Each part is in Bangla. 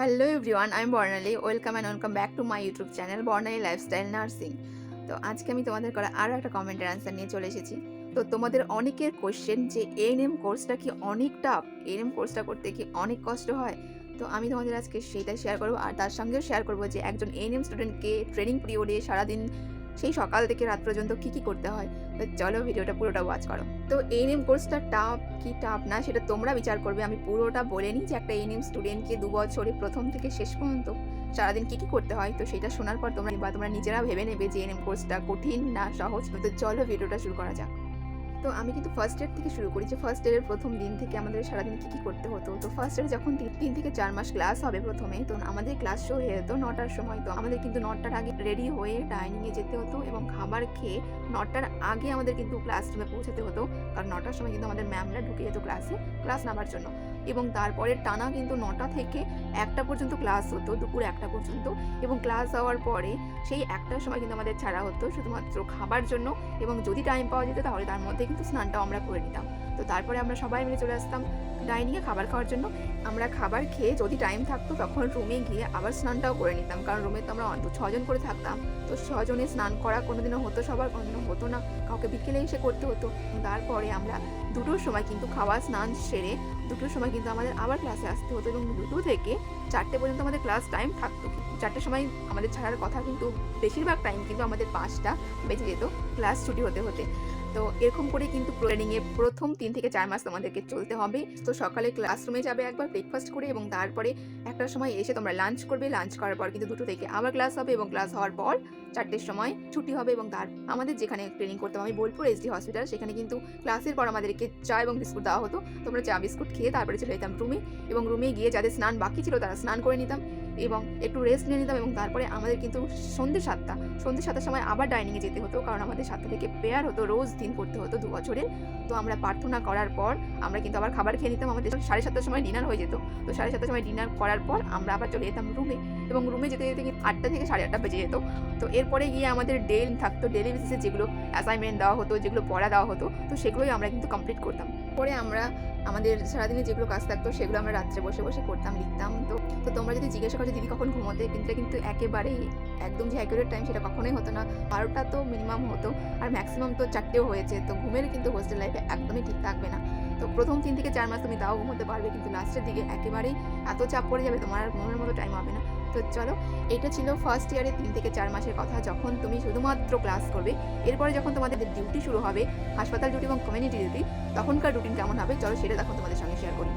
হ্যালো এভরিওয়ান আমি Barnali welcome and welcome back to my YouTube channel Barnali lifestyle nursing তো আজকে আমি তোমাদের করা আরও একটা কমেন্টের অ্যান্সার নিয়ে চলে এসেছি। তো তোমাদের অনেকের কোয়েশ্চেন যে এন এম কোর্সটা কি অনেক টাফ এএনএম কোর্সটা করতে কি অনেক কষ্ট হয়? তো আমি তোমাদের আজকে সেইটা শেয়ার করব আর তার সঙ্গেও শেয়ার করব যে একজন এন এএনএম স্টুডেন্টকে ট্রেনিং পিরিয়ডে সারাদিন সেই সকাল থেকে রাত পর্যন্ত কী কী করতে হয়? তো চলো ভিডিওটা পুরোটা ওয়াচ করো। তো এএনএম কোর্সটা টাফ কি টাফ না সেটা তোমরা বিচার করবে। আমি পুরোটা বলে নিই যে একটা এএনএম স্টুডেন্টকে দু বছরে প্রথম থেকে শেষ পর্যন্ত সারাদিন কী কী করতে হয়, তো সেটা শোনার পর তোমরা বা তোমরা নিজেরা ভেবে নেবে যে এএনএম কোর্সটা কঠিন না সহজ। তো চলো ভিডিওটা শুরু করা যাক। তো আমি কিন্তু ফার্স্ট ইয়ার থেকে শুরু করি যে ফার্স্ট ইয়ারের প্রথম দিন থেকে আমাদের সারাদিন কী কী করতে হতো। তো ফার্স্ট ইয়ারে যখন তিন থেকে চার মাস ক্লাস হবে প্রথমে, তো আমাদের ক্লাস শুরু হয়ে যেত নটার সময়। তো আমাদের কিন্তু নটার আগে রেডি হয়ে ডাইনিংয়ে যেতে হতো এবং খাবার খেয়ে নটার আগে আমাদের কিন্তু ক্লাসরুমে পৌঁছাতে হতো। কারণ নটার সময় কিন্তু আমাদের ম্যামরা ঢুকে যেত ক্লাসে ক্লাস নেওয়ার জন্য। এবং তারপরে টানা কিন্তু নটা থেকে একটা পর্যন্ত ক্লাস হতো, দুপুর একটা পর্যন্ত। এবং ক্লাস হওয়ার পরে সেই একটার সময় কিন্তু আমাদের ছাড়া হতো, শুধুমাত্র খাবার জন্য। এবং যদি টাইম পাওয়া যেত তাহলে তার মধ্যে কিন্তু স্নানটাও আমরা করে নিতাম। তো তারপরে আমরা সবাই মিলে চলে আসতাম ডাইনিংয়ে খাবার খাওয়ার জন্য। আমরা খাবার খেয়ে যদি টাইম থাকতো তখন রুমে গিয়ে আবার স্নানটাও করে নিতাম। কারণ রুমে তো আমরা ছজন করে থাকতাম। তো ছজনে স্নান করা কোনোদিনও হতো সবার, কোনোদিনও হতো না। কাউকে বিকেলে এসে করতে হতো। তারপরে আমরা দুটোর সময় কিন্তু খাওয়া, স্নান সেরে দুটোর সময় কিন্তু আমাদের আবার ক্লাসে আসতে হতো এবং দুটো থেকে চারটে পর্যন্ত আমাদের ক্লাস টাইম থাকতো। চারটের সময় আমাদের ছাড়ার কথা কিন্তু বেশিরভাগ টাইম কিন্তু আমাদের পাঁচটা বেঁচে যেত ক্লাস ছুটি হতে হতে। তো এরকম করে কিন্তু ট্রেনিংয়ে প্রথম তিন থেকে চার মাস তোমাদেরকে চলতে হবে। তো সকালে ক্লাসরুমে যাবে একবার ব্রেকফাস্ট করে এবং তারপরে একটার সময় এসে তোমরা লাঞ্চ করবে। লাঞ্চ করার পর কিন্তু দুটো থেকে আবার ক্লাস হবে এবং ক্লাস হওয়ার পর চারটের সময় ছুটি হবে এবং তার আমাদের যেখানে ট্রেনিং করতাম আমি বোলপুর এসডি হসপিটাল সেখানে কিন্তু ক্লাসের পর আমাদেরকে চা এবং বিস্কুট দেওয়া হতো। তোমরা চা, বিস্কুট খেয়ে তারপরে চলে যেতাম রুমে এবং রুমে গিয়ে যাদের স্নান বাকি ছিল তারা স্নান করে নিতাম। এবং একটু রেস্ট নিয়ে নিতাম এবং তারপরে আমাদের কিন্তু সন্ধ্যে সাতটা, সন্ধ্যে সাতটার সময় আবার ডাইনিংয়ে যেতে হতো কারণ আমাদের সাতটা থেকে পেয়ার হতো, রোজ দিন করতে হতো দু বছরের। তো আমরা প্রার্থনা করার পর আমরা কিন্তু আবার খাবার খেয়ে নিতাম, আমাদের সাড়ে সাতটার সময় ডিনার হয়ে যেত। তো সাড়ে সাতটার সময় ডিনার করার পর আমরা আবার চলে যেতাম রুমে এবং রুমে যেতে যেতে আটটা থেকে সাড়ে আটটা বেজে যেত। তো এরপরে গিয়ে আমাদের ডেল থাকতো ডেলি বেসিসে যেগুলো অ্যাসাইনমেন্ট দেওয়া হতো, যেগুলো পড়া দেওয়া হতো, তো সেগুলোই আমরা কিন্তু কমপ্লিট করতাম। পরে আমরা আমাদের সারাদিনে যেগুলো কাজ থাকতো সেগুলো আমরা রাত্রে বসে বসে করতাম, লিখতাম। তো তো তোমরা যদি জিজ্ঞাসা করো যে দিদি কখন ঘুমোতে, কিন্তু কিন্তু একেবারেই একদম যে অ্যাকুরেট টাইম সেটা কখনোই হতো না। বারোটা তো মিনিমাম হতো, আর ম্যাক্সিমাম তো চারটেও হয়েছে। তো ঘুমের কিন্তু হোস্টেল লাইফে একদমই ঠিক থাকবে না। তো প্রথম তিন থেকে চার মাস তুমি তাও ঘুমোতে পারবে, কিন্তু লাস্টের দিকে একেবারেই এত চাপ পড়ে যাবে, তোমার আর ঘুমের মতো টাইম হবে না। তো চলো, এটা ছিল ফার্স্ট ইয়ারে তিন থেকে চার মাসের কথা, যখন তুমি শুধুমাত্র ক্লাস করবে। এরপরে যখন তোমাদের ডিউটি শুরু হবে, হাসপাতাল ডিউটি এবং কমিউনিটি ডিউটি তখনকার রুটিন কেমন হবে, চলো সেটা তখন তোমাদের সঙ্গে শেয়ার করি।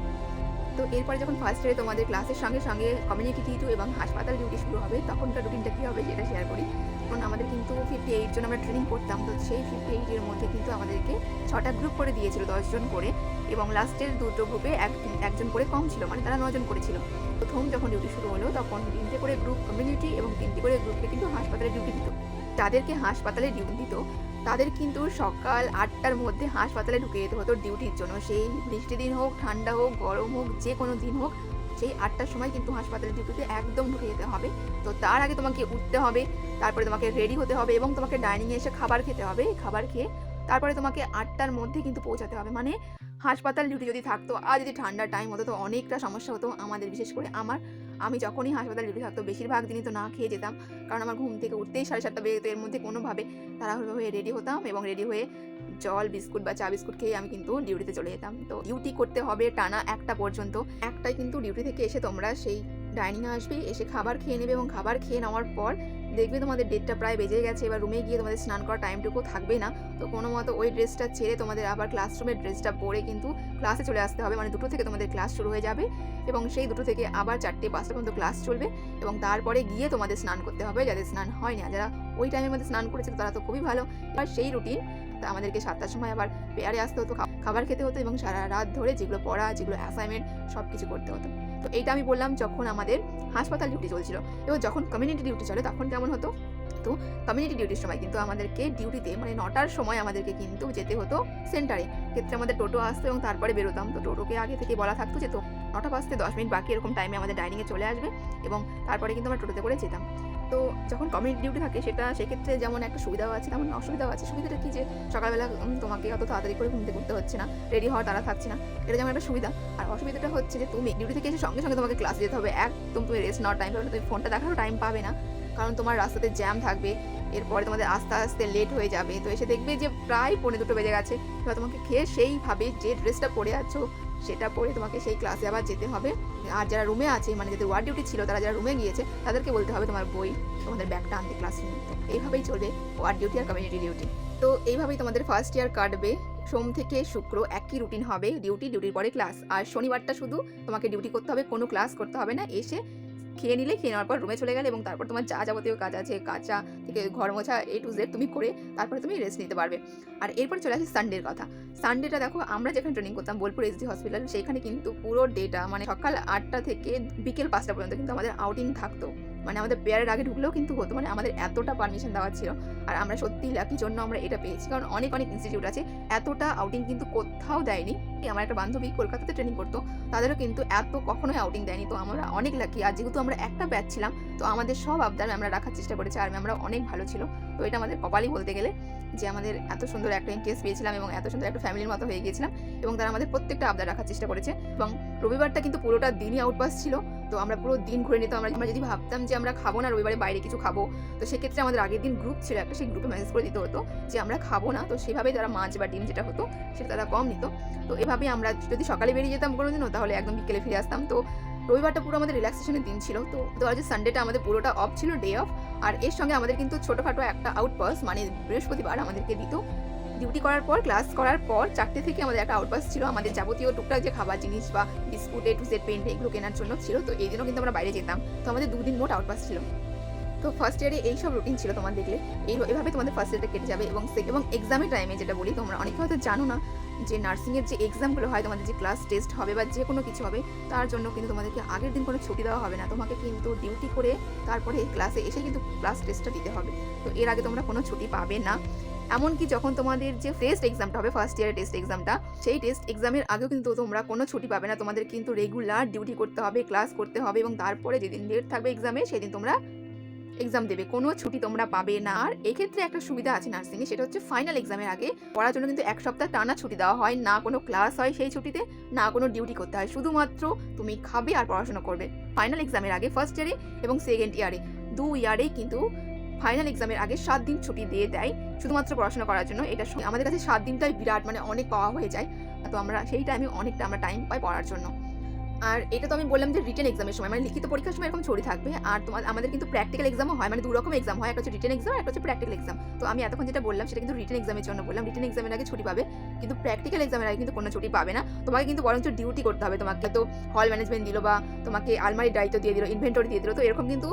তো এরপরে যখন ফার্স্ট ইয়ারে তোমাদের ক্লাসের সঙ্গে সঙ্গে কমিউনিটি ডিউটি এবং হাসপাতাল ডিউটি শুরু হবে, তখনকার রুটিনটা কী হবে সেটা শেয়ার করি। কারণ আমাদের কিন্তু ফিফটি এইট জন আমরা ট্রেনিং করতাম, তো সেই ফিফটি এইটের মধ্যে কিন্তু আমাদেরকে ছটা গ্রুপ করে দিয়েছিল দশজন করে এবং লাস্টের দুটো গ্রুপে এক, একজন করে কম ছিল মানে তারা নজন করেছিল। প্রথম যখন ডিউটি শুরু হলো, তখন তিনটে করে গ্রুপ কমিউনিটি এবং তিনটে করে গ্রুপকে কিন্তু হাসপাতালে ডিউটি দিত। তাদেরকে হাসপাতালে ডিউটি দিত তাদের কিন্তু সকাল আটটার মধ্যে হাসপাতালে ঢুকে যেতে হতো ডিউটির জন্য। সেই বৃষ্টি দিন হোক, ঠান্ডা হোক, গরম হোক, যে কোনো দিন হোক, সেই আটটার সময় কিন্তু হাসপাতালে ডিউটিতে একদম ঢুকে যেতে হবে। তো তার আগে তোমাকে উঠতে হবে, তারপরে তোমাকে রেডি হতে হবে এবং তোমাকে ডাইনিংয়ে এসে খাবার খেতে হবে। খাবার খেয়ে তারপরে তোমাকে আটটার মধ্যে কিন্তু পৌঁছাতে হবে। মানে হাসপাতাল ডিউটি যদি থাকতো, আর যদি ঠান্ডার টাইম হতো, তো অনেকটা সমস্যা হতো আমাদের, বিশেষ করে আমার। আমি যখনই হাসপাতালে ডিউটি থাকতো, বেশিরভাগ দিনই তো না খেয়ে যেতাম। কারণ আমার ঘুম থেকে উঠতেই সাড়ে সাতটা বেজে এর মধ্যে কোনোভাবে তাড়াহুড়ো হয়ে রেডি হতাম এবং রেডি হয়ে জল, বিস্কুট বা চা বিস্কুট খেয়ে আমি কিন্তু ডিউটিতে চলে যেতাম। তো ডিউটি করতে হবে টানা একটা পর্যন্ত। একটাই কিন্তু ডিউটি থেকে এসে তোমরা সেই ডাইনিংয়ে আসবে, এসে খাবার খেয়ে নেবে এবং খাবার খেয়ে নেওয়ার পর দেখবে তোমাদের ডেটটা প্রায় বেজে গেছে, এবার রুমে গিয়ে তোমাদের স্নান করার টাইমটুকু থাকবে না। তো কোনো মতো ওই ড্রেসটা ছেড়ে তোমাদের আবার ক্লাসরুমের ড্রেসটা পরে কিন্তু ক্লাসে চলে আসতে হবে। মানে দুটো থেকে তোমাদের ক্লাস শুরু হয়ে যাবে এবং সেই দুটো থেকে আবার চারটে, পাঁচটা পর্যন্ত ক্লাস চলবে এবং তারপরে গিয়ে তোমাদের স্নান করতে হবে। যাদের স্নান হয় না, যারা ওই টাইমের মধ্যে স্নান করেছে, তারা তো খুবই ভালো। এবার সেই রুটিন তা আমাদেরকে সাতটার সময় আবার পেয়ারে আসতে হতো খাবার খেতে হতো এবং সারা রাত ধরে যেগুলো পড়া, যেগুলো অ্যাসাইনমেন্ট সব কিছু করতে হতো। তো এইটা আমি বললাম যখন আমাদের হাসপাতাল ডিউটি চলছিল। এবং যখন কমিউনিটি ডিউটি চলে, তখন কেমন হতো? কিন্তু কমিউনিটি ডিউটির সময় কিন্তু আমাদেরকে ডিউটিতে মানে নটার সময় আমাদেরকে কিন্তু যেতে হতো সেন্টারে ক্ষেত্রে আমাদের টোটো আসতো এবং তারপরে বেরোতাম। তো টোটোকে আগে থেকে বলা থাকতো যে, তো নটা বাজতে দশ মিনিট বাকি, এরকম টাইমে আমাদের ডাইনিংয়ে চলে আসবে এবং তারপরে কিন্তু আমরা টোটোতে করে যেতাম। তো যখন কমিউনিটি ডিউটি থাকে সেটা, সেক্ষেত্রে যেমন একটা সুবিধাও আছে, তেমন অসুবিধাও আছে। সুবিধাটা কি যে, সকালবেলা তোমাকে অত তাড়াতাড়ি করে ঘুমতে করতে হচ্ছে না রেডি হওয়ার তারা থাকছে না। এটা যেমন একটা সুবিধা। আর অসুবিধাটা হচ্ছে যে, তুমি ডিউটি থেকে এসে সঙ্গে সঙ্গে তোমাকে ক্লাসে যেতে হবে। একদম তুমি রেস্ট নেওয়ার টাইম পাবে না। তুমি ফোনটা দেখারও টাইম পাবে না। কারণ তোমার রাস্তাতে জ্যাম থাকবে, এরপরে তোমাদের আস্তে আস্তে লেট হয়ে যাবে। তো এসে দেখবে যে প্রায় পৌনে দুটো বেজে গেছে। এবার তোমাকে খেয়ে সেইভাবে যে ড্রেসটা পরে আছো, সেটা পরে তোমাকে সেই ক্লাসে আবার যেতে হবে। আর যারা রুমে আছে মানে যাদের ওয়ার্ড ডিউটি ছিল, তারা যারা রুমে গিয়েছে, তাদেরকে বলতে হবে তোমার বই, তোমাদের ব্যাগটা আনতে ক্লাসরুমে তো এইভাবেই চলবে ওয়ার্ড ডিউটি আর কমিউনিটি ডিউটি তো এইভাবেই তোমাদের ফার্স্ট ইয়ার কাটবে। সোম থেকে শুক্র একই রুটিন হবে ডিউটি ডিউটির পরে ক্লাস আর শনিবারটা শুধু তোমাকে ডিউটি করতে হবে, কোনো ক্লাস করতে হবে না। এসে খেয়ে নিলে, খেয়ে নেওয়ার পর রুমে চলে গেলে এবং তারপর তোমার যা যাবতীয় কাজ আছে, কাঁচা থেকে ঘর মোছা এ টু জেড তুমি করে তারপরে তুমি রেস্ট নিতে পারবে। আর এরপর চলে আসে সানডের কথা। সানডেটা দেখো, আমরা যেখানে ট্রেনিং করতাম, বোলপুর এসডি হসপিটাল সেইখানে কিন্তু পুরো ডেটা মানে সকাল আটটা থেকে বিকেল পাঁচটা পর্যন্ত কিন্তু আমাদের আউটিং থাকতো। মানে আমাদের পেয়ারের আগে ঢুকলেও কিন্তু হতো মানে আমাদের এতটা পারমিশন দেওয়া ছিল। আর আমরা সত্যি লাকি জন্য আমরা এটা পেয়েছি। কারণ অনেক অনেক ইনস্টিটিউট আছে, এতটা আউটিং কিন্তু কোথাও দেয়নি। আমার একটা বান্ধবী কলকাতাতে ট্রেনিং করতো, তাদেরও কিন্তু এত কখনোই আউটিং দেয়নি। তো আমরা অনেক লাকি আর যেহেতু আমরা একটা ব্যাচ ছিলাম, তো আমাদের সব আবদার আমরা রাখার চেষ্টা করেছি, আর আমরা অনেক ভালো ছিল। তো এটা আমাদের কপালই বলতে গেলে যে আমাদের এত সুন্দর একটা ইন্টারেস্ট পেয়েছিলাম এবং এত সুন্দর একটা ফ্যামিলির মতো হয়ে গিয়েছিলাম এবং তারা আমাদের প্রত্যেকটা আবদার রাখার চেষ্টা করেছে এবং রবিবারটা কিন্তু পুরোটা দিনই আউটপাস ছিল। তো আমরা পুরো দিন ঘুরে নিতাম, আমরা আমরা যদি ভাবতাম যে আমরা খাব না রবিবারে বাইরে কিছু খাব, তো সেক্ষেত্রে আমাদের আগের দিন গ্রুপ ছিল একটা, সেই গ্রুপে মেসেজ করে দিতে হতো যে আমরা খাব না। তো সেভাবেই তারা মাছ বা ডিম যেটা হতো, সেটা তারা কম নিত। তো এভাবে আমরা যদি সকালে বেরিয়ে যেতাম কোনো দিনও তাহলে একদম বিকেলে ফিরে আসতাম। তো রবিবারটা পুরো আমাদের রিল্যাক্সেশনের দিন ছিল। তো তো আজ সানডেটা আমাদের পুরোটা অফ ছিল ডে অফ আর এর সঙ্গে আমাদের কিন্তু ছোটোখাটো একটা আউটপাস মানে বৃহস্পতিবার আমাদেরকে দিত। ডিউটি করার পর ক্লাস করার পর, চারটে থেকে আমাদের একটা আউটপাস ছিল। আমাদের যাবতীয় টুকটাক যে খাবার জিনিস বা biscuit A to Z paint এগুলো কেনার জন্য ছিল। তো এই দিনও কিন্তু আমরা বাইরে যেতাম। তো আমাদের দুদিন মোট আউটপাস ছিল। তো ফার্স্ট ইয়ারে এই সব রুটিন ছিল তোমার দেখলে। এই এভাবে তোমাদের ফার্স্ট ইয়ারটা কেটে যাবে এবং sec- এবং এক্সামের টাইমে যেটা বলি, তোমরা অনেকে হয়তো জানো না যে নার্সিংয়ের যে এক্সামগুলো হয়, তোমাদের যে ক্লাস টেস্ট হবে বা যে কোনো কিছু হবে, তার জন্য কিন্তু তোমাদেরকে আগের দিন কোনো ছুটি দেওয়া হবে না। তোমাকে কিন্তু ডিউটি করে তারপরে ক্লাসে এসে কিন্তু ক্লাস টেস্টটা দিতে হবে। তো এর আগে তোমরা কোনো ছুটি পাবে না। এমনকি যখন তোমাদের যে টেস্ট এক্সামটা হবে ফার্স্ট ইয়ারের টেস্ট এক্সামটা সেই টেস্ট এক্সামের আগেও কিন্তু তোমরা কোনো ছুটি পাবে না। তোমাদের কিন্তু রেগুলার ডিউটি করতে হবে ক্লাস করতে হবে এবং তারপরে যেদিন ডেট থাকবে এক্সামে সেদিন তোমরা এক্সাম দেবে। কোনো ছুটি তোমরা পাবে না। আর এক্ষেত্রে একটা সুবিধা আছে নার্সিংয়ে সেটা হচ্ছে ফাইনাল এক্সামের আগে পড়ার জন্য কিন্তু এক সপ্তাহ টানা ছুটি দেওয়া হয়। না কোনো ক্লাস হয় সেই ছুটিতে, না কোনো ডিউটি করতে হয়। শুধুমাত্র তুমি খাবে আর পড়াশোনা করবে। ফাইনাল এক্সামের আগে ফার্স্ট ইয়ারে এবং সেকেন্ড ইয়ারে দু ইয়ারেই কিন্তু ফাইনাল এক্সামের আগে সাত দিন ছুটি দিয়ে দেয় শুধুমাত্র পড়াশোনা করার জন্য। এটা আমাদের কাছে সাত দিনটাই বিরাট মানে অনেক পাওয়া হয়ে যায়। তো আমরা সেই টাইমে অনেকটা আমরা টাইম পাই পড়ার জন্য। আর এটা তো আমি বললাম যে রিটেন এক্সামের সময়। মানে লিখিত পরীক্ষার সময় এরকম ছড়ি থাকবে। আর তোমার, আমাদের কিন্তু প্র্যাকটিক্যাল এক্সামও হয়। মানে দু রকম এক্সাম হয়। একটা হচ্ছে রিটেন এক্সাম একটা হচ্ছে প্র্যাকটিক্যাল এক্সাম তো আমি এতক্ষণ যেটা বললাম, সেটা কিন্তু রিটেন এক্সামের জন্য বললাম। রিটেন এক্সামের আগে ছুটি পাবে। কিন্তু প্র্যাকটিক্যাল এক্সামের আগে কিন্তু কোনো ছুটি পাবে না। তোমাকে কিন্তু বরঞ্চ ডিউটি করতে হবে তোমাকে। তো হল ম্যানেজমেন্ট দিল বা তোমাকে আলমারির দায়িত্ব দিয়ে দিল ইনভেন্টরি দিয়ে দিল। তো এরকম কিন্তু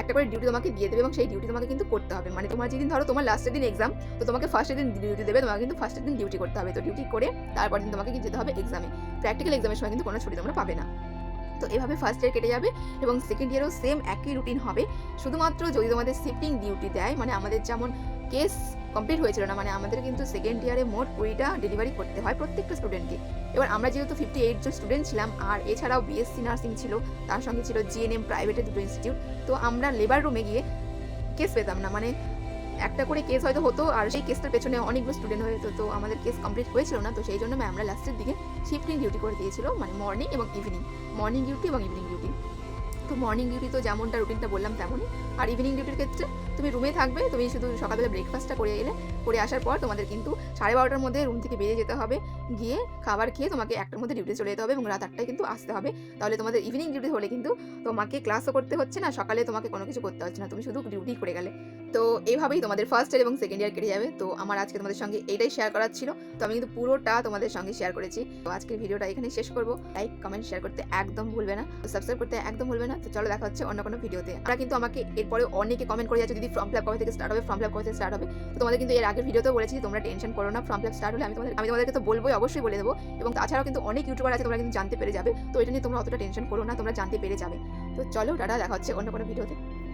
একটা করে ডিউটি তোমাকে দিয়ে দেবে এবং সেই ডিউটি তোমাকে কিন্তু করতে হবে। মানে তোমার যেদিন ধরো তোমার লাস্টের দিন এক্সাম তো তোমাকে ফার্স্টের দিন ডিউটি দেবে। তোমাকে কিন্তু ফার্স্টের দিন ডিউটি করতে হবে। তো ডিউটি করে তারপর দিন তোমাকে যেতে হবে এক্সামে প্র্যাকটিক্যাল এক্সামের সময় কিন্তু কোনো ছুটি তোমরা পাবে না। তো এভাবে ফার্স্ট ইয়ার কেটে যাবে এবং সেকেন্ড ইয়ারেও সেম একই রুটিন হবে। শুধুমাত্র যদি তোমাদের শিফটিং ডিউটি দেয় মানে আমাদের যেমন কেস কমপ্লিট হয়েছিল না মানে আমাদের কিন্তু সেকেন্ড ইয়ারে মোট কুড়িটা ডেলিভারি করতে হয় প্রত্যেকটা স্টুডেন্টকে এবার আমরা যেহেতু ফিফটি এইট জন স্টুডেন্ট ছিলাম, আর এছাড়াও বিএসসি নার্সিং ছিল, তার সঙ্গে ছিল জিএনএম প্রাইভেটের দুটো ইনস্টিটিউট তো আমরা লেবার রুমে গিয়ে কেস পেতাম না। মানে একটা করে কেস হয়তো হতো, আর সেই কেসটার পেছনে অনেকগুলো স্টুডেন্ট হয়ে তো আমাদের কেস কমপ্লিট হয়েছিল না, তো সেই জন্য ম্যামরা লাস্টের দিকে শিফটিং ডিউটি করে দিয়েছিল মানে মর্নিং এবং ইভিনিং মর্নিং ডিউটি এবং ইভিনিং ডিউটি তো মর্নিং ডিউটি তো যেমনটা রুটিনটা বললাম তেমনই, আর ইভিনিং ডিউটির ক্ষেত্রে তুমি রুমে থাকবে, তুমি শুধু সকালবেলা ব্রেকফাস্টটা করে এলে, করে আসার পর তোমাদের কিন্তু সাড়ে বারোটার মধ্যে রুম থেকে বেরিয়ে যেতে হবে গিয়ে খাবার খেয়ে তোমাকে একটার মধ্যে ডিউটি চলে যেতে হবে এবং রাত আটটায় কিন্তু আসতে হবে। তাহলে তোমাদের ইভিনিং ডিউটি হলে কিন্তু তোমাকে ক্লাসও করতে হচ্ছে না, সকালে তোমাকে কোনো কিছু করতে হচ্ছে না, তুমি শুধু ডিউটি করে গেলে। তো এইভাবেই তোমাদের ফার্স্ট ইয়ার এবং সেকেন্ড ইয়ার কেটে যাবে। তো আমার আজকে তোমাদের সঙ্গে এইটাই শেয়ার করার ছিল। তো আমি কিন্তু পুরোটা তোমাদের সঙ্গে শেয়ার করেছি। তো আজকের ভিডিওটা এখানে শেষ করব। লাইক কমেন্ট শেয়ার করতে একদম ভুলবে না। সাবস্ক্রাইব করতে একদম ভুলবে না। তো চলো দেখা হচ্ছে অন্য কোনো ভিডিওতে আমরা কিন্তু আমাকে এরপরে অনেকে কমেন্ট করে যাচ্ছে যদি ফর্ম ফিল কবে থেকে স্টার্ট হবে? ফর্ম ফিল কবে থেকে স্টার্ট হবে? তো তোমাদের কিন্তু এর আগের ভিডিওতেও বলেছি, তোমরা টেনশন করো না। ফর্ম ফিল স্টার্ট হলে আমি তোমাদের আমি তোমাদেরকে তো বলবোই অবশ্যই বলে দেবো এবং তাছাড়াও কিন্তু অনেক ইউটিউবার আছে তোমরা কিন্তু জানতে পেরে যাবে। তো এটা নিয়ে তোমরা অতটা টেনশন করো না, তোমরা জানতে পেরে যাবে। তো চলো টাটা, দেখা হচ্ছে অন্য কোনো ভিডিওতে